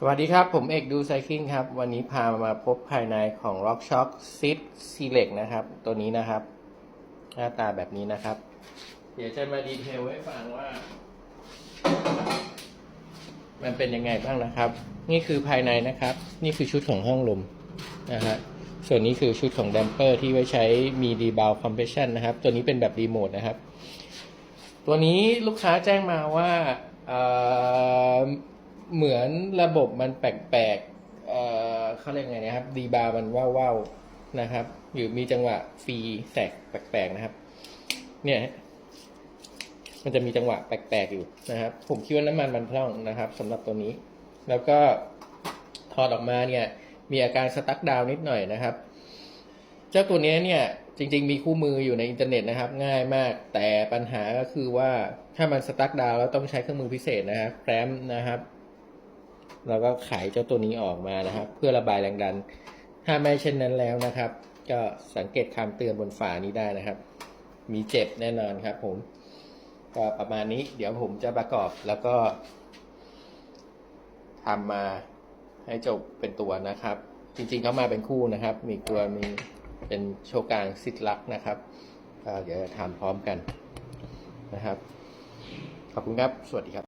สวัสดีครับ ผมเอกดูไซคลิงครับ วันนี้พามาพบภายในของ Rock Shock Sit Select นะครับ ตัวนี้นะครับ หน้าตาแบบนี้นะครับ เดี๋ยวจะมาดีเทลให้ฟังว่า มันเป็นยังไงบ้างนะครับ นี่คือภายในนะครับ นี่คือชุดของห้องลมนะฮะส่วนนี้คือชุดของ damper ที่ไว้ใช้มีดีบาวคอมเพรสชันนะครับ ตัวนี้เป็นแบบรีโมทนะครับ ตัวนี้ลูกค้าแจ้งมาว่า เหมือนระบบมันแปลกๆเอ่อเขาเรียกไงนะครับ ดีบาร์มันว่าวๆนะครับ หรือมีจังหวะฟรีแตกแปลกๆนะครับ เนี่ยมันจะมีจังหวะแปลกๆอยู่นะครับ ผมคิดว่าน้ำมันมันพร่องนะครับสำหรับตัวนี้ แล้วก็ถอดออกมาเนี่ย มีอาการสตั๊กดาวนิดหน่อยนะครับ เจ้าตัวนี้เนี่ยจริง ๆ มีคู่มืออยู่ในอินเทอร์เน็ตนะครับ ง่ายมากแต่ปัญหาก็คือว่าถ้ามันสตั๊กดาวแล้วต้องใช้เครื่องมือพิเศษนะครับแครมนะครับ แล้วก็ไขเจ้าตัวนี้ออกมานะครับ เพื่อระบายแรงดัน ถ้าไม่เช่นนั้นแล้วนะครับ ก็สังเกตคำเตือนบนฝานี้ได้นะครับ มีเจ็บแน่นอนครับ ผมก็ประมาณนี้ เดี๋ยวผมจะประกอบแล้วก็ทำมาให้จบเป็นตัวนะครับ จริงๆเขามาเป็นคู่นะครับ มีตัวมีเป็นโชกลางซิดลักนะครับเดี๋ยวจะทำพร้อมกันนะครับ ขอบคุณครับ สวัสดีครับ